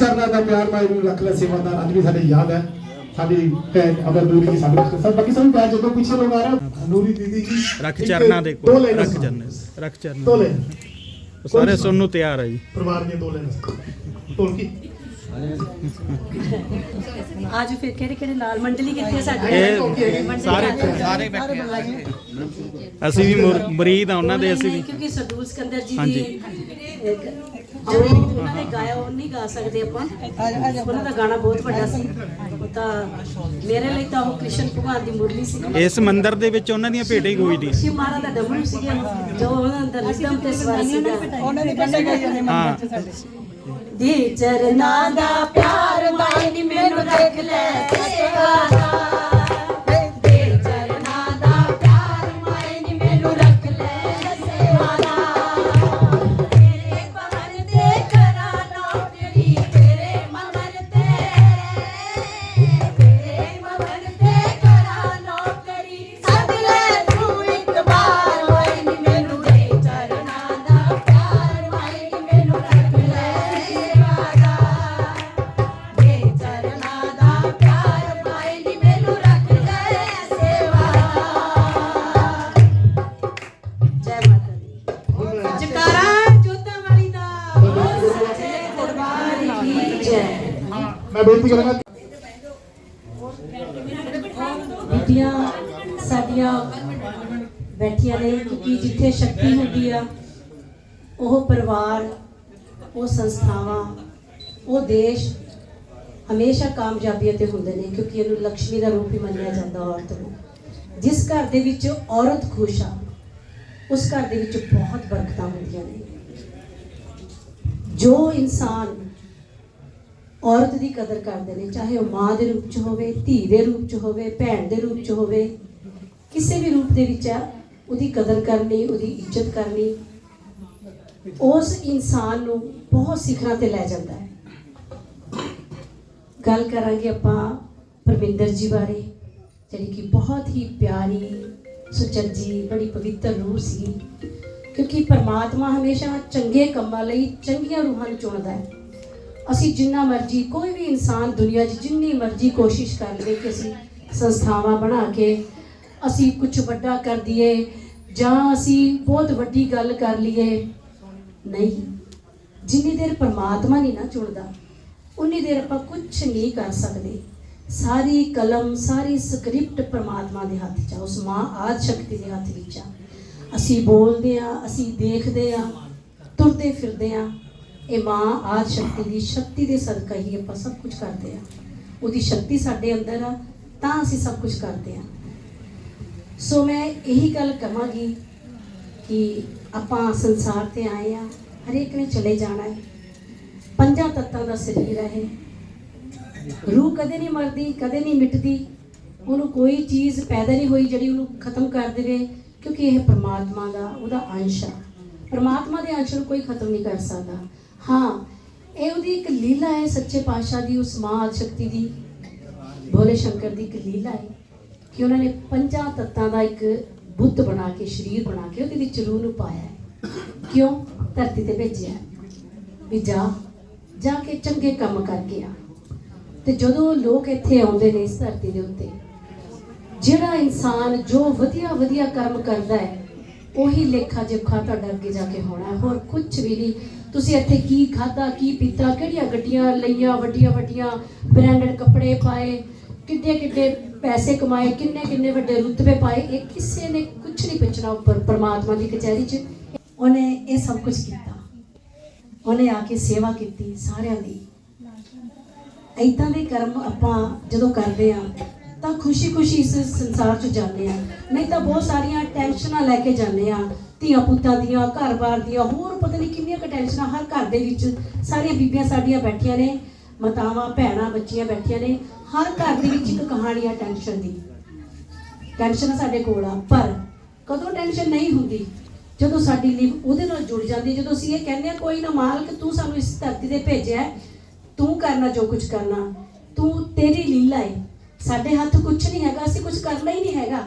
ਚਰਨਾਂ ਦਾ ਪਿਆਰ ਮਾਈ ਨੂੰ ਰੱਖ ਲੈ ਸੇਵਾਦਾਰ ਅੱਜ ਵੀ ਸਾਡੇ ਯਾਦ ਹੈ। ਸਾਡੀ ਭੈਣ ਅਮਰ ਨੂਰੀ ਜੀ ਸਾਡੇ ਸਭ ਬਾਕੀ ਸਭ ਪਿਆਰ ਜਦੋਂ ਪਿੱਛੇ ਲੋਕ ਆ ਰਹੇ ਨੂਰੀ ਦੀਦੀ ਜੀ ਰੱਖ ਚਰਨਾਂ ਦੇ ਕੋਲ ਰੱਖ। ਚਰਨਾਂ ਰੱਖ ਚਰਨਾਂ ਲੈ ਉਹ ਸਾਰੇ ਸੁਣਨ ਨੂੰ ਤਿਆਰ ਆ ਜੀ। ਪਰਿਵਾਰ ਦੀਆਂ ਦੋ ਢੋਲਕੀ ਅੱਜ ਫਿਰ ਕਿਹੜੇ ਕਿਹੜੇ ਲਾਲ ਮੰਡਲੀ ਕਿੱਥੇ ਸਾਡੀ? ਸਾਰੇ। ਸਾਰੇ ਅਸੀਂ ਵੀ ਮੁਰ- ਮੁਰੀਦ ਆ ਉਹਨਾਂ ਦੇ ਅਸੀਂ ਵੀ ਕਿਉਂਕਿ ਸਰਦੂਲ ਸਿਕੰਦਰ ਜੀ। ਦੀ ਇੱਕ ਜੋ ਉਹਨਾਂ ਨੇ ਗਾਇਆ ਉਹ ਨਹੀਂ ਗਾ ਸਕਦੇ ਆਪਾਂ। ਉਹਨਾਂ ਦਾ ਗਾਣਾ ਬਹੁਤ ਵੱਡਾ ਸੀ। ਉਹ ਤਾਂ ਮੇਰੇ ਲਈ ਤਾਂ ਉਹ ਕ੍ਰਿਸ਼ਨ ਭਗਵਾਨ ਦੀ ਮੁਰਲੀ ਸੀ ਇਸ ਮੰਦਿਰ ਦੇ ਵਿੱਚ ਉਹਨਾਂ ਦੀਆਂ ਭੇਟਾਂ ਹੀ ਗੋਈਦੀ ਸ਼ਿਵ ਮਹਾਰਾਜ ਦਾ ਡਮਰੂ ਸੀਗਾ। ਜੋ ਉਹਨਾਂ ਦਾ ਰਿਦਮ ਤੇ ਸਵਾਰ ਸੀਗਾ। ਉਹਨਾਂ ਦੀ ਬੰਦੇ ਗਈ ਜਾਂਦੇ ਹਾਂ। ਦੇ ਚਰਨਾਂ ਦਾ ਪਿਆਰ ਮਾਈ ਨੀ ਮੈਨੂੰ ਰੱਖ ਲੈ ਸਤਿਕਾਰਾ ਦੇ ਮੈਂ ਬੀਬੀਆਂ ਸਾਡੀਆਂ ਬੈਠੀਆਂ ਨੇ ਕਿਉਂਕਿ ਜਿੱਥੇ ਸ਼ਕਤੀ ਹੁੰਦੀ ਆ, ਉਹ ਪਰਿਵਾਰ, ਉਹ ਸੰਸਥਾਵਾਂ, ਉਹ ਦੇਸ਼ ਹਮੇਸ਼ਾ ਕਾਮਯਾਬੀਆਂ ਤੇ ਹੁੰਦੇ ਨੇ ਕਿਉਂਕਿ ਇਹਨੂੰ ਲక్ష్ਮੀ ਦਾ ਰੂਪ ਹੀ ਮੰਨਿਆ ਜਾਂਦਾ ਔਰਤ ਨੂੰ। ਜਿਸ ਘਰ ਦੇ ਵਿੱਚ ਔਰਤ ਖੁਸ਼ ਆ, ਉਸ ਘਰ ਦੇ ਵਿੱਚ ਬਹੁਤ ਬਰਕਤਾਂ ਹੁੰਦੀਆਂ ਨੇ। ਜੋ ਇਨਸਾਨ ਔਰਤ ਦੀ ਕਦਰ ਕਰਦੇ ਨੇ, ਚਾਹੇ ਉਹ ਮਾਂ ਦੇ ਰੂਪ 'ਚ ਹੋਵੇ, ਧੀ ਦੇ ਰੂਪ 'ਚ ਹੋਵੇ, ਭੈਣ ਦੇ ਰੂਪ 'ਚ ਹੋਵੇ, ਕਿਸੇ ਵੀ ਰੂਪ ਦੇ ਵਿੱਚ ਆ, ਉਹਦੀ ਕਦਰ ਕਰਨੀ, ਉਹਦੀ ਇੱਜ਼ਤ ਕਰਨੀ, ਉਸ ਇਨਸਾਨ ਨੂੰ ਬਹੁਤ ਸਿਖਰਾਂ ਤੇ ਲੈ ਜਾਂਦਾ ਹੈ। ਗੱਲ ਕਰਾਂਗੇ ਆਪਾਂ ਪਰਮਿੰਦਰ ਜੀ ਬਾਰੇ, ਜਿਹੜੀ ਕਿ ਬਹੁਤ ਹੀ ਪਿਆਰੀ, ਸੁਚੱਜੀ, ਬੜੀ ਪਵਿੱਤਰ ਰੂਹ ਸੀ ਕਿਉਂਕਿ ਪਰਮਾਤਮਾ ਹਮੇਸ਼ਾ ਚੰਗੇ ਕੰਮਾਂ ਲਈ ਚੰਗੀਆਂ ਰੂਹਾਂ ਨੂੰ ਚੁਣਦਾ ਹੈ। ਅਸੀਂ ਜਿੰਨਾ ਮਰਜ਼ੀ ਕੋਈ ਵੀ ਇਨਸਾਨ ਦੁਨੀਆ 'ਚ ਜਿੰਨੀ ਮਰਜ਼ੀ ਕੋਸ਼ਿਸ਼ ਕਰ ਲਵੇ ਕਿ ਅਸੀਂ ਸੰਸਥਾਵਾਂ ਬਣਾ ਕੇ ਅਸੀਂ ਕੁਝ ਵੱਡਾ ਕਰ ਦਈਏ ਜਾਂ ਅਸੀਂ ਬਹੁਤ ਵੱਡੀ ਗੱਲ ਕਰ ਲਈਏ, ਨਹੀਂ। ਜਿੰਨੀ ਦੇਰ ਪਰਮਾਤਮਾ ਨਹੀਂ ਨਾ ਚੁਣਦਾ, ਉਨੀ ਦੇਰ ਆਪਾਂ ਕੁਝ ਨਹੀਂ ਕਰ ਸਕਦੇ। ਸਾਰੀ ਕਲਮ, ਸਾਰੀ ਸਕ੍ਰਿਪਟ ਪਰਮਾਤਮਾ ਦੇ ਹੱਥ 'ਚ ਆ, ਉਸ ਮਾਂ ਆਦ ਸ਼ਕਤੀ ਦੇ ਹੱਥ ਵਿੱਚ ਆ। ਅਸੀਂ ਬੋਲਦੇ ਆ, ਅਸੀਂ ਦੇਖਦੇ ਆ, ਤੁਰਦੇ ਫਿਰਦੇ ਆ। ਇਹ ਮਾਂ ਆਦ ਸ਼ਕਤੀ ਦੀ ਸ਼ਕਤੀ ਦੇ ਸਦਕਾ ਹੀ ਆਪਾਂ ਸਭ ਕੁਝ ਕਰਦੇ ਆ ਉਹਦੀ ਸ਼ਕਤੀ ਸਾਡੇ ਅੰਦਰ ਆ, ਤਾਂ ਅਸੀਂ ਸਭ ਕੁਝ ਕਰਦੇ ਆ ਸੋ ਮੈਂ ਇਹੀ ਗੱਲ ਕਹਾਂਗੀ ਕਿ ਆਪਾਂ ਸੰਸਾਰ ਤੇ ਆਏ ਆ ਹਰੇਕ ਨੇ ਚਲੇ ਜਾਣਾ ਹੈ। ਪੰਜਾਂ ਤੱਤਾਂ ਦਾ ਸਰੀਰ ਹੈ ਇਹ। ਰੂਹ ਕਦੇ ਨਹੀਂ ਮਰਦੀ, ਕਦੇ ਨਹੀਂ ਮਿਟਦੀ। ਉਹਨੂੰ ਕੋਈ ਚੀਜ਼ ਪੈਦਾ ਨਹੀਂ ਹੋਈ ਜਿਹੜੀ ਉਹਨੂੰ ਖਤਮ ਕਰ ਦੇਵੇ, ਕਿਉਂਕਿ ਇਹ ਪਰਮਾਤਮਾ ਦਾ, ਉਹਦਾ ਅੰਸ਼ ਆ। ਪਰਮਾਤਮਾ ਦੇ ਅੰਸ਼ ਨੂੰ ਕੋਈ ਖਤਮ ਨਹੀਂ ਕਰ ਸਕਦਾ। ਹਾਂ, ਇਹ ਉਹਦੀ ਇੱਕ ਲੀਲਾ ਹੈ, ਸੱਚੇ ਪਾਤਸ਼ਾਹ ਦੀ, ਉਸ ਮਾਂ ਆਦਿ ਸ਼ਕਤੀ ਦੀ। ਭੋਲੇ ਸ਼ੰਕਰ ਦੀ ਇੱਕ ਲੀਲਾ ਹੈ ਕਿ ਉਹਨਾਂ ਨੇ ਪੰਜਾਂ ਤੱਤਾਂ ਦਾ ਇੱਕ ਬੁੱਤ ਬਣਾ ਕੇ, ਸਰੀਰ ਬਣਾ ਕੇ ਉਹਦੇ ਵਿੱਚ ਰੂਹ ਨੂੰ ਪਾਇਆ ਹੈ। ਕਿਉਂ? ਧਰਤੀ ਤੇ ਭੇਜਿਆ ਵੀ ਜਾ ਜਾ ਕੇ ਚੰਗੇ ਕੰਮ ਕਰਕੇ ਆ। ਤੇ ਜਦੋਂ ਲੋਕ ਇੱਥੇ ਆਉਂਦੇ ਨੇ ਇਸ ਧਰਤੀ ਦੇ ਉੱਤੇ, ਜਿਹੜਾ ਇਨਸਾਨ ਜੋ ਵਧੀਆ ਵਧੀਆ ਕਰਮ ਕਰਦਾ ਹੈ, ਉਹੀ ਲੇਖਾ ਜੋਖਾ ਤੁਹਾਡਾ ਅੱਗੇ ਜਾ ਕੇ ਹੋਣਾ ਹੋਰ ਕੁਝ ਵੀ ਨਹੀਂ। ਤੁਸੀਂ ਇੱਥੇ ਕੀ ਖਾਦਾ ਕੀ ਪੀਤਾ, ਕਿਹੜੀਆਂ ਗੱਡੀਆਂ ਲਈਆਂ, ਵੱਡੀਆਂ ਵੱਡੀਆਂ ਬ੍ਰਾਂਡਡ ਕੱਪੜੇ ਪਾਏ, ਕਿੱਡੇ ਕਿੱਡੇ ਪੈਸੇ ਕਮਾਏ, ਕਿੰਨੇ ਕਿੰਨੇ ਵੱਡੇ ਰੁਤਬੇ ਪਾਏ, ਇਹ ਕਿਸੇ ਨੇ ਕੁਝ ਨਹੀਂ ਪੁੱਛਣਾ ਉੱਪਰ ਪਰਮਾਤਮਾ ਦੀ ਕਚਹਿਰੀ 'ਚ। ਉਹਨੇ ਇਹ ਸਭ ਕੁਝ ਕੀਤਾ। ਉਹਨੇ ਆ ਕੇ ਸੇਵਾ ਕੀਤੀ ਸਾਰਿਆਂ ਦੀ। ਇਦਾਂ ਦੇ ਕਰਮ ਆਪਾਂ ਜਦੋਂ ਕਰਦੇ ਆ ਤਾਂ ਖੁਸ਼ੀ-ਖੁਸ਼ੀ ਇਸ ਸੰਸਾਰ 'ਚ ਜਾਂਦੇ ਆ ਨਹੀਂ ਤਾਂ ਬਹੁਤ ਸਾਰੀਆਂ ਟੈਨਸ਼ਨਾਂ ਲੈ ਕੇ ਜਾਂਦੇ ਆ ਧੀਆਂ ਪੁੱਤਾਂ ਦੀਆਂ, ਘਰ-ਬਾਰ ਦੀਆਂ, ਹੋਰ ਪਤਾ ਨਹੀਂ ਕਿੰਨੀਆਂ ਕੁ ਟੈਨਸ਼ਨਾਂ ਹਰ ਘਰ ਦੇ ਵਿੱਚ ਸਾਰੀਆਂ ਬੀਬੀਆਂ ਸਾਡੀਆਂ ਬੈਠੀਆਂ ਨੇ, ਮਾਤਾਵਾਂ, ਭੈਣਾਂ, ਬੱਚੀਆਂ ਬੈਠੀਆਂ ਨੇ, ਹਰ ਘਰ ਦੇ ਵਿੱਚ ਇੱਕ ਕਹਾਣੀ ਆ ਟੈਨਸ਼ਨ ਦੀ। ਟੈਨਸ਼ਨ ਸਾਡੇ ਕੋਲ ਆ, ਪਰ ਕਦੋਂ ਟੈਨਸ਼ਨ ਨਹੀਂ ਹੁੰਦੀ? ਜਦੋਂ ਸਾਡੀ ਲਿਵ ਉਹਦੇ ਨਾਲ ਜੁੜ ਜਾਂਦੀ ਜਦੋਂ ਅਸੀਂ ਇਹ ਕਹਿੰਦੇ ਆ ਕੋਈ ਨਾ ਮਾਲਕ, ਤੂੰ ਸਾਨੂੰ ਇਸ ਧਰਤੀ ਤੇ ਭੇਜਿਆ ਤੂੰ ਕਰਨਾ ਜੋ ਕੁਝ ਕਰਨਾ। ਤੂੰ ਤੇਰੀ ਲੀਲਾ ਹੈ ਸਾਡੇ ਹੱਥ ਕੁਝ ਨਹੀਂ ਹੈਗਾ, ਅਸੀਂ ਕੁਝ ਕਰਨਾ ਹੀ ਨਹੀਂ ਹੈਗਾ।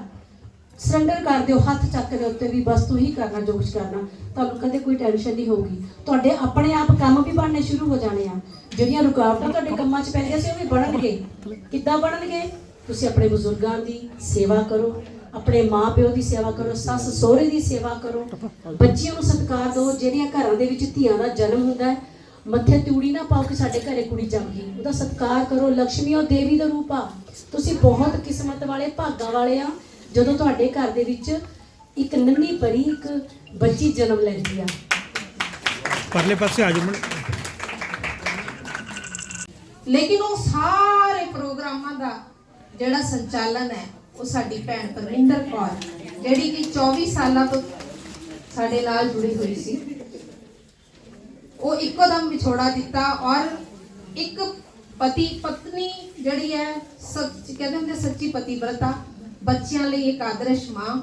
ਸਰੈਂਡਰ ਕਰ ਦਿਓ ਹੱਥ ਚੱਕ ਦੇ ਉੱਤੇ ਵੀ ਬਸ ਤੂੰ ਹੀ ਕਰਨਾ ਜੋ ਕੁਝ ਕਰਨਾ। ਤੁਹਾਨੂੰ ਕਦੇ ਕੋਈ ਟੈਨਸ਼ਨ ਨਹੀਂ ਹੋਊਗੀ। ਤੁਹਾਡੇ ਆਪਣੇ ਆਪ ਕੰਮ ਵੀ ਬਣਨੇ ਸ਼ੁਰੂ ਹੋ ਜਾਣੇ ਆ। ਜਿਹੜੀਆਂ ਰੁਕਾਵਟਾਂ ਤੁਹਾਡੇ ਕੰਮਾਂ 'ਚ ਪੈਂਦੀਆਂ ਸੀ ਉਹ ਵੀ ਬਣਨਗੇ। ਕਿੱਦਾਂ ਬਣਨਗੇ? ਤੁਸੀਂ ਆਪਣੇ ਬਜ਼ੁਰਗਾਂ ਦੀ ਸੇਵਾ ਕਰੋ। ਆਪਣੇ ਮਾਪਿਓ ਦੀ ਸੇਵਾ ਕਰੋ। ਸੱਸ ਸਹੁਰੇ ਦੀ ਸੇਵਾ ਕਰੋ। ਬੱਚਿਆਂ ਨੂੰ ਸਤਿਕਾਰ ਦਿਓ। ਜਿਹੜੀਆਂ ਘਰਾਂ ਦੇ ਵਿੱਚ ਧੀਆਂ ਦਾ ਜਨਮ ਹੁੰਦਾ ਹੈ ਮੱਥੇ ਤੂੜੀ ਨਾ ਪਾਓ ਕਿ ਸਾਡੇ ਘਰੇ ਕੁੜੀ ਜੰਮ ਗਈ। ਉਹਦਾ ਸਤਿਕਾਰ ਕਰੋ। ਲక్ష్ਮੀ ਉਹ ਦੇਵੀ ਦਾ ਰੂਪ ਆ। ਤੁਸੀਂ ਬਹੁਤ ਕਿਸਮਤ ਵਾਲੇ ਭਾਗਾਂ ਵਾਲੇ ਆ। ਜਦੋਂ ਤੁਹਾਡੇ ਘਰ ਦੇ ਵਿੱਚ ਇੱਕ ਨੰਨੀ ਪਰੀ ਇੱਕ ਬੱਚੀ ਜਨਮ ਲੈਂਦੀ ਆ। ਪਰਲੇ ਪਾਸੇ ਆ ਜਾਓ ਮਣ ਲੇਕਿਨ ਉਹ ਸਾਰੇ ਪ੍ਰੋਗਰਾਮਾਂ ਦਾ ਜਿਹੜਾ ਸੰਚਾਲਨ ਹੈ ਉਹ ਸਾਡੀ ਭੈਣ ਪਰਵਿੰਦਰ ਕੌਰ ਜਿਹੜੀ ਕਿ 24 ਸਾਲਾਂ ਤੋਂ ਸਾਡੇ ਨਾਲ ਜੁੜੀ ਹੋਈ ਸੀ। ਉਹ ਇੱਕੋ ਦਮ ਵਿਛੋੜਾ ਦਿੱਤਾ ਔਰ ਇੱਕ ਪਤੀ ਪਤਨੀ ਜਿਹੜੀ ਹੈ ਸੱਚ ਕਹਿੰਦੇ ਹੁੰਦੇ ਸੱਚੀ ਪਤੀਵਰਤਾ ਬੱਚਿਆਂ ਲਈ ਇੱਕ ਆਦਰਸ਼ ਮਾਂ,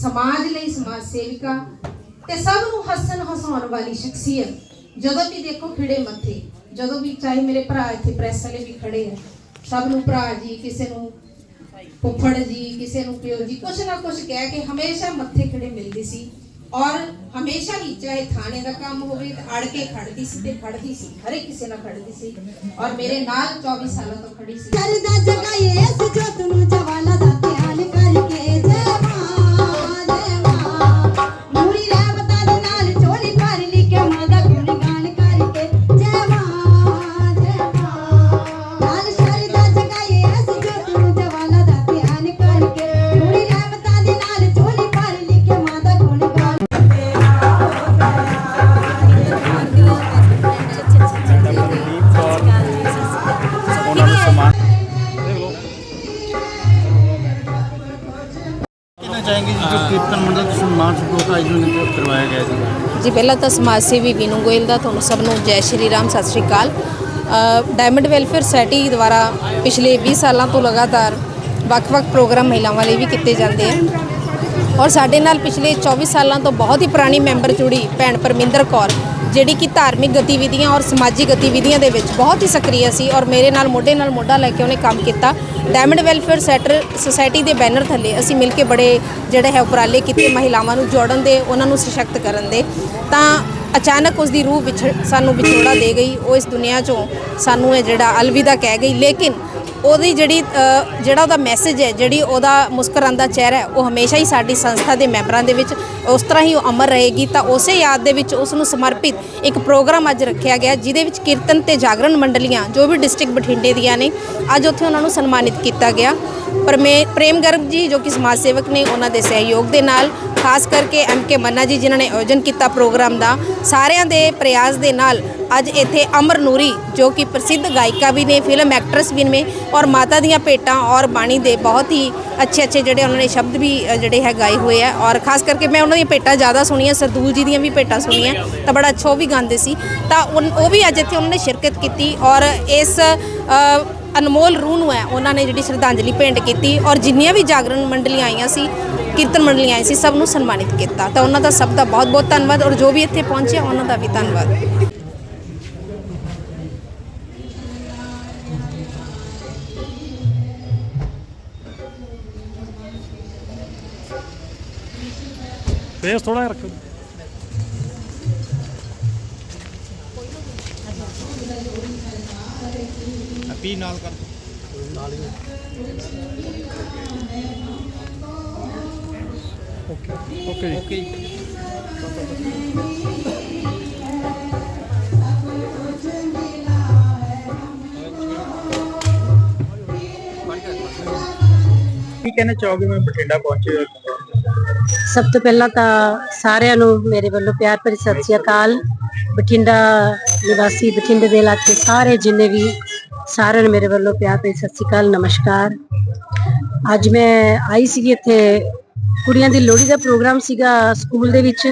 ਸਮਾਜ ਲਈ ਸਮਾਜ ਸੇਵਿਕਾ ਤੇ ਸਭ ਨੂੰ ਹੱਸਣ ਹਸਾਉਣ ਵਾਲੀ ਸ਼ਖਸੀਅਤ। ਜਦੋਂ ਵੀ ਦੇਖੋ ਖਿੜੇ ਮੱਥੇ, ਜਦੋਂ ਵੀ ਚਾਹੇ ਮੇਰੇ ਭਰਾ ਇੱਥੇ ਪ੍ਰੈਸ ਵਾਲੇ ਵੀ ਖੜੇ ਆ, ਸਭ ਨੂੰ ਭਰਾ ਜੀ, ਕਿਸੇ ਨੂੰ ਫੁੱਫੜ ਜੀ, ਕਿਸੇ ਨੂੰ ਪਿਓ ਜੀ, ਕੁਛ ਨਾ ਕੁਛ ਕਹਿ ਕੇ ਹਮੇਸ਼ਾ ਮੱਥੇ ਖੜੇ ਮਿਲਦੀ ਸੀ। ਔਰ ਹਮੇਸ਼ਾ ਹੀ ਚਾਹੇ ਥਾਣੇ ਦਾ ਕੰਮ ਹੋਵੇ, ਤੇ ਅੜ ਕੇ ਖੜਦੀ ਸੀ ਤੇ ਖੜਦੀ ਸੀ, ਹਰੇ ਕਿਸੇ ਨਾਲ ਖੜਦੀ ਸੀ। ਔਰ ਮੇਰੇ ਨਾਲ 24 ਸਾਲਾਂ ਤੋਂ ਖੜੀ ਸੀ। ਕਰਦਾ ਜਗਾਏ ਇਸ ਨੂੰ ਜਵਾਲਾ ਦਾ कहना चाहेंगे जी जो कीर्तन मंडल के सम्मान समारोह का आयोजन करवाया गया जी ਜੀ ਪਹਿਲਾਂ ਤਾਂ ਸਮਾਜ ਸੇਵੀ ਵੀਨੂ ਗੋਇਲ ਦਾ ਤੁਹਾਨੂੰ ਸਭ ਨੂੰ ਜੈ ਸ਼੍ਰੀ ਰਾਮ ਸਤਿ ਸ਼੍ਰੀ ਅਕਾਲ ਅ, ਡਾਇਮੰਡ ਵੈਲਫੇਅਰ ਸੋਸਾਇਟੀ ਦੁਆਰਾ ਪਿਛਲੇ 20 ਸਾਲਾਂ ਤੋਂ ਲਗਾਤਾਰ ਵੱਖ-ਵੱਖ ਪ੍ਰੋਗਰਾਮ ਮਹਿਲਾਵਾਂ ਲਈ ਵੀ ਕੀਤੇ ਜਾਂਦੇ ਆ ਔਰ ਸਾਡੇ ਨਾਲ ਪਿਛਲੇ 24 ਸਾਲਾਂ ਤੋਂ ਬਹੁਤ ਹੀ ਪੁਰਾਣੀ ਮੈਂਬਰ ਜੁੜੀ ਭੈਣ ਪਰਮਿੰਦਰ ਕੌਰ ਜਿਹੜੀ ਕਿ ਧਾਰਮਿਕ ਗਤੀਵਿਧੀਆਂ ਔਰ ਸਮਾਜਿਕ ਗਤੀਵਿਧੀਆਂ ਦੇ ਵਿੱਚ ਬਹੁਤ ਹੀ ਸਕਰੀय ਸੀ ਔਰ ਮੇਰੇ ਨਾਲ ਮੋਢੇ ਨਾਲ ਮੋਢਾ ਲੈ ਕੇ ਉਹਨੇ ਕੰਮ ਕੀਤਾ। ਡਾਇਮੰਡ ਵੈਲਫੇਅਰ ਸੈਟਰ ਸੁਸਾਇਟੀ ਦੇ ਬੈਨਰ ਥੱਲੇ ਅਸੀਂ ਮਿਲ ਕੇ ਬੜੇ ਜਿਹੜੇ ਹੈ ਉਪਰਾਲੇ ਕੀਤੇ ਮਹਿਲਾਵਾਂ ਨੂੰ ਜੋੜਨ ਦੇ, ਉਹਨਾਂ ਨੂੰ ਸਸ਼ਕਤ ਕਰਨ ਦੇ। ਤਾਂ ਅਚਾਨਕ ਉਸ ਦੀ ਰੂਹ ਵਿੱਚ ਸਾਨੂੰ ਵਿਛੋੜਾ ਦੇ ਗਈ। ਉਹ ਇਸ ਦੁਨੀਆ 'ਚੋਂ ਸਾਨੂੰ ਇਹ ਜਿਹੜਾ ਅਲਵਿਦਾ ਕਹਿ ਗਈ। ਲੇਕਿਨ ਉਹਦੀ ਜਿਹੜੀ ਜਿਹੜਾ ਉਹਦਾ ਮੈਸੇਜ ਹੈ, ਜਿਹੜੀ ਉਹਦਾ ਮੁਸਕਰਾਉਂਦਾ ਚਿਹਰਾ ਉਹ ਹਮੇਸ਼ਾ ਹੀ ਸਾਡੀ ਸੰਸਥਾ ਦੇ ਮੈਂਬਰਾਂ ਦੇ ਵਿੱਚ, ਉਸ ਤਰ੍ਹਾਂ ਹੀ ਉਹ ਅਮਰ ਰਹੇਗੀ। ਤਾਂ ਉਸੇ ਯਾਦ ਦੇ ਵਿੱਚ ਉਸ ਨੂੰ ਸਮਰਪਿਤ ਇੱਕ ਪ੍ਰੋਗਰਾਮ ਅੱਜ ਰੱਖਿਆ ਗਿਆ, ਜਿਹਦੇ ਵਿੱਚ ਕੀਰਤਨ ਤੇ ਜਾਗਰਣ ਮੰਡਲੀਆਂ, ਜੋ ਵੀ ਡਿਸਟ੍ਰਿਕਟ ਬਠਿੰਡੇ ਦੀਆਂ ਨੇ, ਅੱਜ ਉੱਥੇ ਉਹਨਾਂ ਨੂੰ ਸਨਮਾਨਿਤ ਕੀਤਾ ਗਿਆ। ਪਰਮੇ, ਪ੍ਰੇਮ ਗਰਗ ਜੀ, ਜੋ ਕਿ ਸਮਾਜ ਸੇਵਕ ਨੇ, ਉਹਨਾਂ ਦੇ ਸਹਿਯੋਗ ਦੇ ਨਾਲ ਖਾਸ ਕਰਕੇ ਐਮ ਕੇ ਮੰਨਾ ਜੀ, ਜਿਨ੍ਹਾਂ ਨੇ ਆਯੋਜਨ ਕੀਤਾ ਪ੍ਰੋਗਰਾਮ ਦਾ, ਸਾਰਿਆਂ ਦੇ ਪ੍ਰਯਾਸ ਦੇ ਨਾਲ ਅੱਜ ਇੱਥੇ ਅਮਰ ਨੂਰੀ, ਜੋ ਕਿ ਪ੍ਰਸਿੱਧ ਗਾਇਕਾ ਵੀ ਨੇ, ਫਿਲਮ ਐਕਟਰਸ ਵੀ ਨੇ, ਔਰ ਮਾਤਾ ਦੀਆਂ ਭੇਟਾਂ ਔਰ ਬਾਣੀ ਦੇ ਬਹੁਤ ਹੀ ਅੱਛੇ ਅੱਛੇ ਜਿਹੜੇ ਉਹਨਾਂ ਨੇ ਸ਼ਬਦ ਵੀ ਜਿਹੜੇ ਹੈ ਗਾਏ ਹੋਏ ਆ। ਔਰ ਖਾਸ ਕਰਕੇ ਮੈਂ ਉਹਨਾਂ ਦੀਆਂ ਭੇਟਾਂ ਜ਼ਿਆਦਾ ਸੁਣੀਆਂ, ਸਰਦੂਲ ਜੀ ਦੀਆਂ ਵੀ ਭੇਟਾਂ ਸੁਣੀਆਂ, ਤਾਂ ਬੜਾ ਅੱਛਾ ਉਹ ਵੀ ਗਾਉਂਦੇ ਸੀ। ਤਾਂ ਉਨ- ਉਹ ਵੀ ਅੱਜ ਇੱਥੇ ਉਹਨਾਂ ਨੇ ਸ਼ਿਰਕਤ ਕੀਤੀ ਔਰ ਇਸ ਅਨਮੋਲ ਰੂਹ ਨੂੰ ਹੈ, ਉਹਨਾਂ ਨੇ ਜਿਹੜੀ ਸ਼ਰਧਾਂਜਲੀ ਭੇਂਟ ਕੀਤੀ ਔਰ ਜਿੰਨੀਆਂ ਵੀ ਜਾਗਰਣ ਮੰਡਲੀਆਂ ਆਈਆਂ ਸੀ ਕੀਰਤਨ ਮੰਡਲੀਆਂ ਆਈ ਸੀ ਸਭ ਨੂੰ ਸਨਮਾਨਿਤ ਕੀਤਾ ਤਾਂ ਉਹਨਾਂ ਦਾ ਸਭ ਦਾ ਬਹੁਤ ਬਹੁਤ ਧੰਨਵਾਦ ਔਰ ਜੋ ਵੀ ਇੱਥੇ ਪਹੁੰਚੇ ਉਹਨਾਂ ਦਾ ਵੀ ਧੰਨਵਾਦ ਫੇਸ ਥੋੜਾ ਜਿਹਾ ਰੱਖੋ ਹੈਪੀ ਨਾਲ ਕਰ ਓਕੇ ਓਕੇ ਓਕੇ ਕੀ ਕਹਿਣਾ ਚਾਹੋਗੇ ਮੈਂ ਬਠਿੰਡਾ ਪਹੁੰਚੇ ਸਭ ਤੋਂ ਪਹਿਲਾਂ ਤਾਂ ਸਾਰਿਆਂ ਨੂੰ ਮੇਰੇ ਵੱਲੋਂ ਪਿਆਰ ਭਰੀ ਸਤਿ ਸ੍ਰੀ ਅਕਾਲ। ਬਠਿੰਡਾ ਨਿਵਾਸੀ ਬਠਿੰਡੇ ਦੇ ਇਲਾਕੇ ਸਾਰੇ ਜਿੰਨੇ ਵੀ ਸਾਰਿਆਂ ਨੂੰ ਮੇਰੇ ਵੱਲੋਂ ਪਿਆਰ ਭਰੀ ਸਤਿ ਸ੍ਰੀ ਅਕਾਲ ਨਮਸਕਾਰ। ਅੱਜ ਮੈਂ ਆਈ ਸੀਗੀ ਇੱਥੇ ਕੁੜੀਆਂ ਦੀ ਲੋਹੜੀ ਦਾ ਪ੍ਰੋਗਰਾਮ ਸੀਗਾ ਸਕੂਲ ਦੇ ਵਿੱਚ।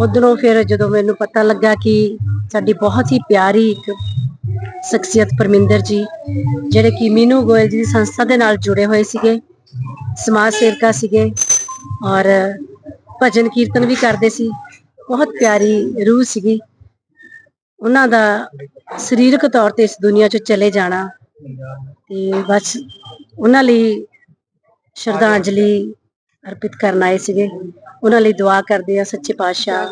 ਉਧਰੋਂ ਫਿਰ ਜਦੋਂ ਮੈਨੂੰ ਪਤਾ ਲੱਗਾ ਕਿ ਸਾਡੀ ਬਹੁਤ ਹੀ ਪਿਆਰੀ ਇੱਕ ਸ਼ਖਸੀਅਤ ਪਰਮਿੰਦਰ ਜੀ, ਜਿਹੜੇ ਕਿ ਮੀਨੂ ਗੋਇਲ ਜੀ ਦੀ ਸੰਸਥਾ ਦੇ ਨਾਲ ਜੁੜੇ ਹੋਏ ਸੀਗੇ, ਸਮਾਜ ਸੇਵਕਾ ਸੀਗੇ ਔਰ ਭਜਨ ਕੀਰਤਨ ਵੀ ਕਰਦੇ ਸੀ। ਬਹੁਤ ਪਿਆਰੀ ਰੂਹ ਸੀਗੀ। ਉਹਨਾਂ ਦਾ ਸਰੀਰਕ ਤੌਰ ਤੇ ਇਸ ਦੁਨੀਆ 'ਚੋਂ ਚਲੇ ਜਾਣਾ ਤੇ ਬਸ ਉਹਨਾਂ ਲਈ ਸ਼ਰਧਾਂਜਲੀ ਅਰਪਿਤ ਕਰਨ ਆਏ ਸੀਗੇ। ਉਹਨਾਂ ਲਈ ਦੁਆ ਕਰਦੇ ਆ ਸੱਚੇ ਪਾਤਸ਼ਾਹ।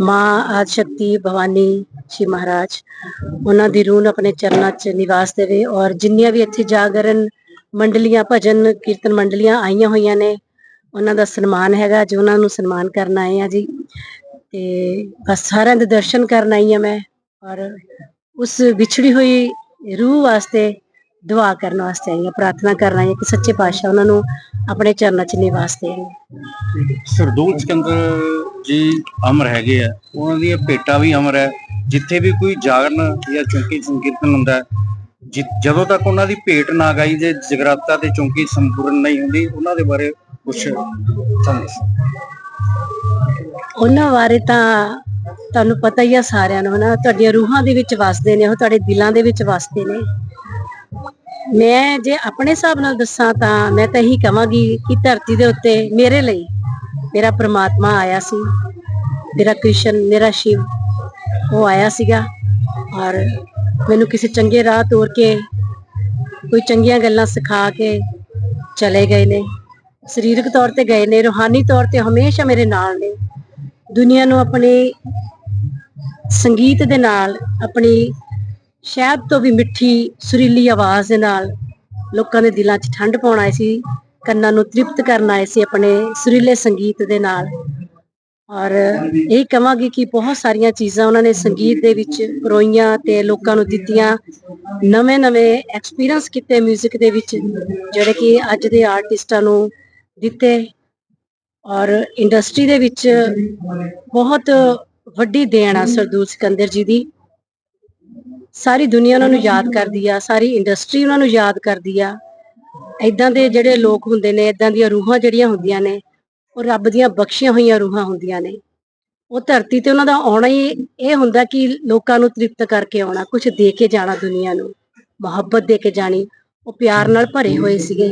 ਮਾਂ ਆਦ ਸ਼ਕਤੀ ਭਵਾਨੀ ਸ਼੍ਰੀ ਮਹਾਰਾਜ, ਉਹਨਾਂ ਦੀ ਰੂਹ ਨੂੰ ਆਪਣੇ ਚਰਨਾਂ 'ਚ ਨਿਵਾਸ ਦੇਵੇ ਔਰ ਜਿੰਨੀਆਂ ਵੀ ਇੱਥੇ ਜਾਗਰਨ ਮੰਡਲੀਆਂ, ਭਜਨ ਕੀਰਤਨ ਮੰਡਲੀਆਂ ਆਈਆਂ ਹੋਈਆਂ ਨੇ, ਉਹਨਾਂ ਦਾ ਸਨਮਾਨ ਹੈਗਾ। ਜੋ ਉਹਨਾਂ ਨੂੰ ਸਨਮਾਨ ਕਰਨ ਆਏ ਆ ਜੀ। ਤੇ ਬਸ ਸਾਰਿਆਂ ਦੇ ਦਰਸ਼ਨ ਕਰਨ ਆਈ ਆ ਮੈਂ ਔਰ ਉਸ ਵਿਛੜੀ ਹੋਈ ਰੂਹ ਵਾਸਤੇ ਦੁਆ ਕਰਨ ਵਾਸਤੇ ਆਈ ਪ੍ਰਾਰਥਨਾ ਕਰਨ ਆਈ ਕਿ ਸੱਚੇ ਪਾਤਸ਼ਾਹ ਉਹਨਾਂ ਨੂੰ ਆਪਣੇ ਚਰਨਾਂ 'ਚ ਨਿਵਾਸ ਦੇਣ। ਸਰਦੂਲ ਸਿਕੰਦਰ ਜੀ ਅਮਰ ਹੈਗੇ ਆ ਉਹਨਾਂ ਦੀਆਂ ਭੇਟਾਂ ਵੀ ਅਮਰ ਹੈ। ਜਿੱਥੇ ਵੀ ਕੋਈ ਜਾਗਰਨ ਜਾਂ ਚੌਂਕੀ ਸੰਕੀਰਤਨ ਹੁੰਦਾ ਹੈ, ਜਿ- ਜਦੋਂ ਤੱਕ ਉਹਨਾਂ ਦੀ ਭੇਟ ਨਾ ਗਾਈ ਜੇ ਜਗਰਾਤਾ ਤੇ ਚੌਂਕੀ ਸੰਪੂਰਨ ਨਹੀਂ ਹੁੰਦੀ ਉਹਨਾਂ ਦੇ ਬਾਰੇ ਕੁਝ ਸਾਨੂੰ ਦੱਸੋ। ਉਹਨਾਂ ਬਾਰੇ ਤਾਂ ਤੁਹਾਨੂੰ ਪਤਾ ਹੀ ਆ ਸਾਰਿਆਂ ਨੂੰ ਹਨਾ? ਤੁਹਾਡੀਆਂ ਰੂਹਾਂ ਦੇ ਵਿੱਚ ਵਸਦੇ ਨੇ ਉਹ ਤੁਹਾਡੇ ਦਿਲਾਂ ਦੇ ਵਿੱਚ ਵਸਦੇ ਨੇ। ਮੈਂ ਜੇ ਆਪਣੇ ਹਿਸਾਬ ਨਾਲ ਦੱਸਾਂ ਤਾਂ ਮੈਂ ਤਾਂ ਇਹੀ ਕਹਾਂਗੀ ਕਿ ਧਰਤੀ ਦੇ ਉੱਤੇ ਮੇਰੇ ਲਈ ਮੇਰਾ ਪ੍ਰਮਾਤਮਾ ਆਇਆ ਸੀ, ਮੇਰਾ ਕ੍ਰਿਸ਼ਨ, ਮੇਰਾ ਸ਼ਿਵ, ਉਹ ਆਇਆ ਸੀਗਾ ਔਰ ਮੈਨੂੰ ਕਿਸੇ ਚੰਗੇ ਰਾਹ ਤੋਰ ਕੇ, ਕੋਈ ਚੰਗੀਆਂ ਗੱਲਾਂ ਸਿਖਾ ਕੇ ਚਲੇ ਗਏ ਨੇ। ਸਰੀਰਕ ਤੌਰ ਤੇ ਗਏ ਨੇ, ਰੂਹਾਨੀ ਤੌਰ ਤੇ ਹਮੇਸ਼ਾ ਮੇਰੇ ਨਾਲ ਨੇ। ਦੁਨੀਆ ਨੂੰ ਆਪਣੇ ਸੰਗੀਤ ਦੇ ਨਾਲ, ਆਪਣੀ ਸ਼ਹਿਦ ਤੋਂ ਵੀ ਮਿੱਠੀ, ਸੁਰੀਲੀ ਆਵਾਜ਼ ਦੇ ਨਾਲ ਲੋਕਾਂ ਦੇ ਦਿਲਾਂ 'ਚ ਠੰਡ ਪਾਉਣ ਆਏ ਸੀ, ਕੰਨਾਂ ਨੂੰ ਤ੍ਰਿਪਤ ਕਰਨ ਆਏ ਸੀ ਆਪਣੇ ਸੁਰੀਲੇ ਸੰਗੀਤ ਦੇ ਨਾਲ। ਔਰ ਇਹ ਕਹਾਂਗੀ ਕਿ ਬਹੁਤ ਸਾਰੀਆਂ ਚੀਜ਼ਾਂ ਉਹਨਾਂ ਨੇ ਸੰਗੀਤ ਦੇ ਵਿੱਚ ਰੋਈਆਂ ਤੇ ਲੋਕਾਂ ਨੂੰ ਦਿੱਤੀਆਂ, ਨਵੇਂ-ਨਵੇਂ ਐਕਸਪੀਰੀਅੰਸ ਕੀਤੇ 뮤직 ਦੇ ਵਿੱਚ, ਜਿਹੜੇ ਕਿ ਅੱਜ ਦੇ ਆਰਟਿਸਟਾਂ ਨੂੰ ਦਿੱਤੇ। ਔਰ ਇੰਡਸਟਰੀ ਦੇ ਵਿੱਚ ਬਹੁਤ ਵੱਡੀ ਦੇਣ ਆ ਸਰਦੂਲ ਸਿਕੰਦਰ ਜੀ ਦੀ। ਸਾਰੀ ਦੁਨੀਆ ਉਹਨਾਂ ਨੂੰ ਯਾਦ ਕਰਦੀ ਆ, ਸਾਰੀ ਇੰਡਸਟਰੀ ਉਹਨਾਂ ਨੂੰ ਯਾਦ ਕਰਦੀ ਆ। ਇਦਾਂ ਦੇ ਜਿਹੜੇ ਲੋਕ ਹੁੰਦੇ ਨੇ ਇਦਾਂ ਦੀਆਂ ਰੂਹਾਂ ਜਿਹੜੀਆਂ ਹੁੰਦੀਆਂ ਨੇ, ਉਹ ਰੱਬ ਦੀਆਂ ਬਖਸ਼ੀਆਂ ਹੋਈਆਂ ਰੂਹਾਂ ਹੁੰਦੀਆਂ ਨੇ। ਉਹ ਧਰਤੀ ਤੇ ਉਹਨਾਂ ਦਾ ਆਉਣਾ ਹੀ ਇਹ ਹੁੰਦਾ ਕਿ ਲੋਕਾਂ ਨੂੰ ਤ੍ਰਿਪਤ ਕਰਕੇ ਆਉਣਾ ਕੁਝ ਦੇ ਕੇ ਜਾਣਾ ਦੁਨੀਆ ਨੂੰ, ਮੁਹੱਬਤ ਦੇ ਕੇ ਜਾਣੀ। ਉਹ ਪਿਆਰ ਨਾਲ ਭਰੇ ਹੋਏ ਸੀਗੇ।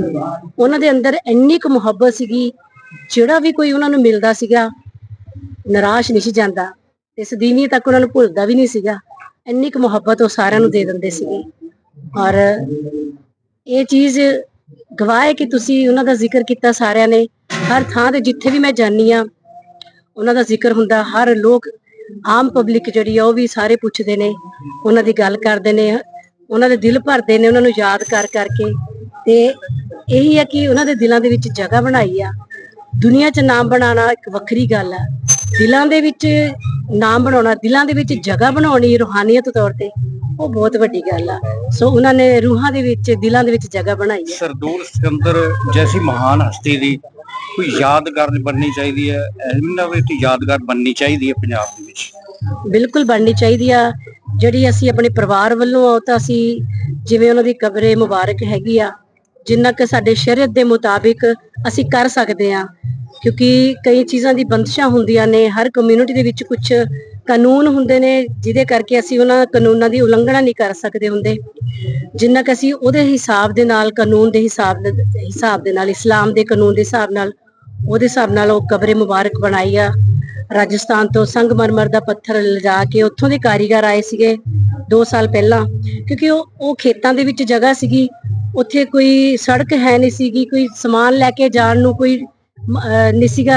ਉਹਨਾਂ ਦੇ ਅੰਦਰ ਇੰਨੀ ਕੁ ਮੁਹੱਬਤ ਸੀਗੀ, ਜਿਹੜਾ ਵੀ ਕੋਈ ਉਹਨਾਂ ਨੂੰ ਮਿਲਦਾ ਸੀਗਾ, ਨਿਰਾਸ਼ ਨਹੀਂ ਸੀ ਜਾਂਦਾ। ਤੇ ਸਦੀਵੀ ਤੱਕ ਉਹਨਾਂ ਨੂੰ ਭੁੱਲਦਾ ਵੀ ਨਹੀਂ ਸੀਗਾ। ਇੰਨੀ ਕੁ ਮੁਹੱਬਤ ਉਹ ਸਾਰਿਆਂ ਨੂੰ ਦੇ ਦਿੰਦੇ ਸੀਗੇ। ਔਰ ਇਹ ਚੀਜ਼ ਗਵਾਹ ਹੈ ਕਿ ਤੁਸੀਂ ਉਹਨਾਂ ਦਾ ਜ਼ਿਕਰ ਕੀਤਾ ਸਾਰਿਆਂ ਨੇ। ਹਰ ਥਾਂ ਤੇ ਜਿੱਥੇ ਵੀ ਮੈਂ ਜਾਨੀ ਆ ਉਹਨਾਂ ਦਾ ਜ਼ਿਕਰ ਹੁੰਦਾ। ਹਰ ਲੋਕ, ਆਮ ਪਬਲਿਕ ਜਿਹੜੀ ਆ ਉਹ ਵੀ ਸਾਰੇ ਪੁੱਛਦੇ ਨੇ, ਉਹਨਾਂ ਦੀ ਗੱਲ ਕਰਦੇ ਨੇ, ਉਹਨਾਂ ਦੇ ਦਿਲ ਭਰਦੇ ਨੇ, ਉਹਨਾਂ ਨੂੰ ਯਾਦ ਕਰ ਕਰਕੇ। ਤੇ ਇਹੀ ਹੈ ਕਿ ਉਹਨਾਂ ਦੇ ਦਿਲਾਂ ਦੇ ਵਿੱਚ ਜਗ੍ਹਾ ਬਣਾਈ ਆ। ਦੁਨੀਆ 'ਚ ਨਾਮ ਬਣਾਉਣਾ ਇੱਕ ਵੱਖਰੀ ਗੱਲ ਆ। ਦਿਲਾਂ ਦੇ ਵਿੱਚ ਨਾਮ ਬਣਾਉਣਾ ਦਿਲਾਂ ਦੇ ਵਿੱਚ ਜਗ੍ਹਾ ਬਣਾਉਣੀ ਰੂਹਾਨੀਅਤ ਤੌਰ ਤੇ ਉਹ ਬਹੁਤ ਵੱਡੀ ਗੱਲ ਆ। ਸੋ ਉਹਨਾਂ ਨੇ ਰੂਹਾਂ ਦੇ ਵਿੱਚ ਦਿਲਾਂ ਦੇ ਵਿੱਚ ਜਗ੍ਹਾ ਬਣਾਈ ਆ। ਸਰਦੂਲ ਸਿਕੰਦਰ ਜੈਸੀ ਮਹਾਨ ਹਸਤੀ ਦੀ ਕੋਈ ਯਾਦਗਾਰ ਬਣਨੀ ਚਾਹੀਦੀ ਹੈ ਇਹਨਾਂ ਵਿੱਚ ਯਾਦਗਾਰ ਬਣਨੀ ਚਾਹੀਦੀ ਹੈ ਪੰਜਾਬ ਦੇ ਵਿੱਚ। ਬਿਲਕੁਲ ਬਣਨੀ ਚਾਹੀਦੀ ਆ। ਜਿਹੜੀ ਅਸੀਂ ਆਪਣੇ ਪਰਿਵਾਰ ਵੱਲੋਂ ਉਹ ਤਾਂ ਅਸੀਂ ਜਿਵੇਂ ਉਹਨਾਂ ਦੀ ਕਬਰੇ ਮੁਬਾਰਕ ਹੈਗੀ ਆ ਜਿੰਨਾ ਕਿ ਸਾਡੇ ਸ਼ਰੀਅਤ ਦੇ ਮੁਤਾਬਿਕ ਅਸੀਂ ਕਰ ਸਕਦੇ ਆ। ਕਿਉਂਕਿ ਕਈ ਚੀਜ਼ਾਂ ਦੀ ਬੰਦਸ਼ਾਂ ਹੁੰਦੀਆਂ ਨੇ, ਹਰ ਕਮਿਊਨਿਟੀ ਦੇ ਵਿੱਚ ਕੁਝ ਕਾਨੂੰਨ ਹੁੰਦੇ ਨੇ, ਜਿਹਦੇ ਕਰਕੇ ਅਸੀਂ ਉਹਨਾਂ ਕਾਨੂੰਨਾਂ ਦੀ ਉਲੰਘਣਾ ਨਹੀਂ ਕਰ ਸਕਦੇ ਹੁੰਦੇ। ਜਿੰਨਾ ਕਿ ਅਸੀਂ ਉਹਦੇ ਹਿਸਾਬ ਦੇ ਨਾਲ, ਕਾਨੂੰਨ ਦੇ ਹਿਸਾਬ ਦੇ ਹਿਸਾਬ ਦੇ ਨਾਲ, ਇਸਲਾਮ ਦੇ ਕਾਨੂੰਨ ਦੇ ਹਿਸਾਬ ਨਾਲ, ਉਹਦੇ ਹਿਸਾਬ ਨਾਲ ਉਹ ਕਬਰੇ ਮੁਬਾਰਕ ਬਣਾਈ ਆ। ਰਾਜਸਥਾਨ ਤੋਂ ਸੰਗਮਰਮਰ ਦਾ ਪੱਥਰ ਲਿਜਾ ਕੇ ਉੱਥੋਂ ਦੇ ਕਾਰੀਗਰ ਆਏ ਸੀਗੇ 2 ਸਾਲ ਪਹਿਲਾਂ। ਕਿਉਂਕਿ ਉਹ ਉਹ ਖੇਤਾਂ ਦੇ ਵਿੱਚ ਜਗ੍ਹਾ ਸੀਗੀ, ਉੱਥੇ ਕੋਈ ਸੜਕ ਹੈ ਨਹੀਂ ਸੀਗੀ, ਕੋਈ ਸਮਾਨ ਲੈ ਕੇ ਜਾਣ ਨੂੰ ਕੋਈ ਮ-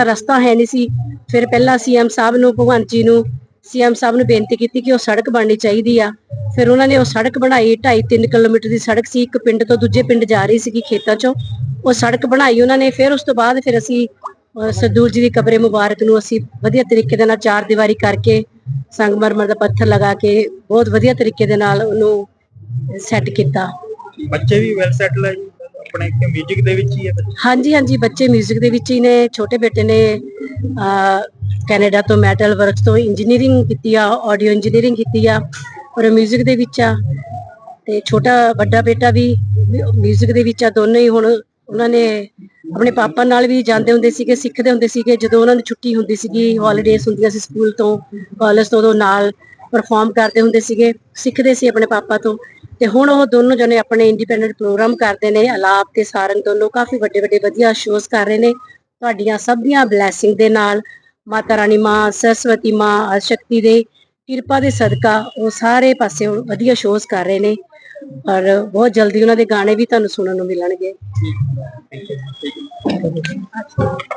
ਰਸਤਾ ਹੈ ਨਹੀਂ ਸੀ। ਫਿਰ ਪਹਿਲਾਂ ਸੀਐਮ ਸਾਹਿਬ ਨੂੰ, ਭਗਵੰਤ ਜੀ ਨੂੰ ਸੀਐਮ ਸਾਹਿਬ ਨੂੰ ਬੇਨਤੀ ਕੀਤੀ ਕਿ ਉਹ ਸੜਕ ਬਣਨੀ ਚਾਹੀਦੀ ਆ। ਫਿਰ ਉਹਨਾਂ ਨੇ ਉਹ ਸੜਕ ਬਣਾਈ 2.5 3 ਕਿਲੋਮੀਟਰ ਦੀ ਸੜਕ ਸੀ, ਇੱਕ ਪਿੰਡ ਤੋਂ ਦੂਜੇ ਪਿੰਡ ਜਾ ਰਹੀ ਸੀਗੀ ਖੇਤਾਂ ਚੋਂ। ਉਹ ਸੜਕ ਬਣਾਈ ਉਹਨਾਂ ਨੇ, ਫਿਰ ਉਸ ਤੋਂ ਬਾਅਦ ਫਿਰ ਅਸੀਂ, ਅਹ ਸਰਦੂਲ ਜੀ ਦੀ ਕਬਰੇ ਮੁਬਾਰਕ ਨੂੰ ਅਸੀਂ ਵਧੀਆ ਤਰੀਕੇ ਦੇ ਨਾਲ ਚਾਰ ਦੀਵਾਰੀ ਕਰਕੇ, ਸੰਗਮਰਮਰ ਦਾ ਪੱਥਰ ਲਗਾ ਕੇ ਬਹੁਤ ਵਧੀਆ ਤਰੀਕੇ ਦੇ ਨਾਲ ਉਹਨੂੰ ਸੈੱਟ ਕੀਤਾ। ਬੱਚੇ ਵੀ ਵੈਲ ਸੈਟਲ ਹੈ ਜੀ ਆਪਣੇ ਮਿਊਜ਼ਿਕ ਦੇ ਵਿੱਚ ਹੀ ਹੈ ਹਾਂਜੀ ਹਾਂਜੀ ਬੱਚੇ 뮤직 ਦੇ ਵਿੱਚ ਹੀ ਨੇ ਛੋਟੇ ਬੇਟੇ ਨੇ ਅਹ, ਕੈਨੇਡਾ ਤੋਂ ਮੈਟਲ ਵਰਕਸ ਤੋਂ ਇੰਜੀਨੀਅਰਿੰਗ ਕੀਤੀ ਆ ਆਡੀਓ ਇੰਜੀਨੀਅਰਿੰਗ ਕੀਤੀ ਆ ਔਰ 뮤직 ਦੇ ਵਿੱਚ ਆ ਤੇ ਛੋਟਾ ਵੱਡਾ ਬੇਟਾ ਵੀ 뮤직 ਦੇ ਵਿੱਚ ਆ ਦੋਨੋਂ ਹੀ ਹੁਣ ਉਹਨਾਂ ਨੇ ਆਪਣੇ ਪਾਪਾ ਨਾਲ ਵੀ ਜਾਂਦੇ ਹੁੰਦੇ ਸੀਗੇ ਸਿੱਖਦੇ ਹੁੰਦੇ ਸੀਗੇ ਜਦੋਂ ਉਹਨਾਂ ਨੂੰ ਛੁੱਟੀ ਹੁੰਦੀ ਸੀਗੀ ਹੌਲੀਡੇਜ਼ ਹੁੰਦੀਆਂ ਸੀ ਸਕੂਲ ਤੋਂ ਕਾਲਜ ਤੋਂ ਉਦੋਂ ਨਾਲ ਪਰਫਾਰਮ ਕਰਦੇ ਹੁੰਦੇ ਸੀਗੇ ਸਿੱਖਦੇ ਸੀ ਆਪਣੇ ਪਾਪਾ ਤੋਂ ਤੇ ਹੁਣ ਉਹ ਦੋਨੋਂ ਜਣੇ ਆਪਣੇ ਇੰਡੀਪੈਂਡੈਂਟ ਪ੍ਰੋਗਰਾਮ ਕਰਦੇ ਨੇ, ਅਲਾਪ ਤੇ ਸਾਰੰਗ ਦੋਨੋਂ ਕਾਫੀ ਵੱਡੇ ਵੱਡੇ ਵਧੀਆ ਸ਼ੋਜ਼ ਕਰ ਰਹੇ ਨੇ। ਤੁਹਾਡੀਆਂ ਸਭ ਦੀਆਂ ਬਲੇਸਿੰਗ ਦੇ ਨਾਲ ਮਾਤਾ ਰਾਣੀ ਮਾਂ, ਸਰਸਵਤੀ ਮਾਂ ਸ਼ਕਤੀ ਦੇ, ਕਿਰਪਾ ਦੇ ਸਦਕਾ ਉਹ ਸਾਰੇ ਪਾਸੇ ਹੁਣ ਵਧੀਆ ਸ਼ੋਜ਼ ਕਰ ਰਹੇ ਨੇ। ਔਰ ਬਹੁਤ ਜਲਦੀ ਉਹਨਾਂ ਦੇ ਗਾਣੇ ਵੀ ਤੁਹਾਨੂੰ ਸੁਣਨ ਨੂੰ ਮਿਲਣਗੇ। ਕਰੇ